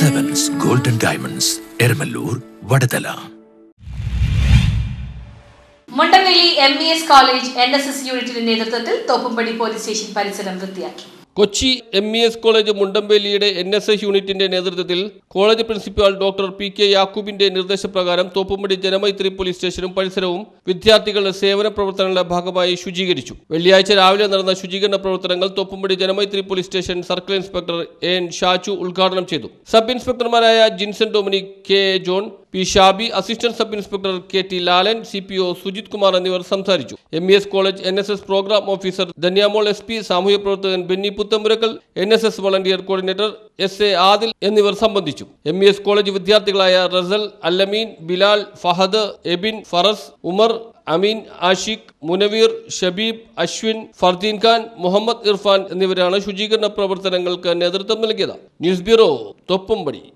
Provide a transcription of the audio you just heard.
Diamonds Eramalloor Vadathala Mundaveli M E S college N S S യൂണിറ്റിന്റെ നേതൃത്വത്തിൽ Thoppumpady police station പരിസരം വൃത്തിയാക്കി. Kochi M E S college മുണ്ടമ്പേലിയുടെ N S S യൂണിറ്റിന്റെ നേതൃത്വത്തിൽ college principal doctor P K യാക്കൂബിന്റെ നിർദ്ദേശപ്രകാരം Thoppumpady Janamaithri police സ്റ്റേഷനും പരിസരവും വിദ്യാർത്ഥികളുടെ സേവന പ്രവർത്തനങ്ങളുടെ ഭാഗമായി ശുചീകരിച്ചു. വെള്ളിയാഴ്ച രാവിലെ നടന്ന ശുചീകരണ പ്രവർത്തനങ്ങൾ Thoppumpady Janamaithri police station circle inspector N Shaju ഉദ്ഘാടനം ചെയ്തു. Sub ഇൻസ്പെക്ടർമാരായ Jinson Dominic K John P Shabi assistant sub inspector K T Lalan C P O Sujith Kumar എന്നിവർ സംസാരിച്ചു. M E S college N S S programme officer Dhanyamol S P സാമൂഹ്യ പ്രവർത്തകൻ Benny Puthampurakkal N S S volunteer coordinator S A Adil എന്നിവർ സംബന്ധിച്ചു. M E S college വിദ്യാർത്ഥികളായ Russell Allameen Bilal Fahad Ebin Faras Umar Ameen Ashiq Munaveer Shabeeb Ashwin Fardeen Khan Muhammad Irfan എന്നിവരാണ് ശുചീകരണ പ്രവർത്തനങ്ങൾക്ക് നേതൃത്വം നൽകിയത്. News bureau Thoppumpady.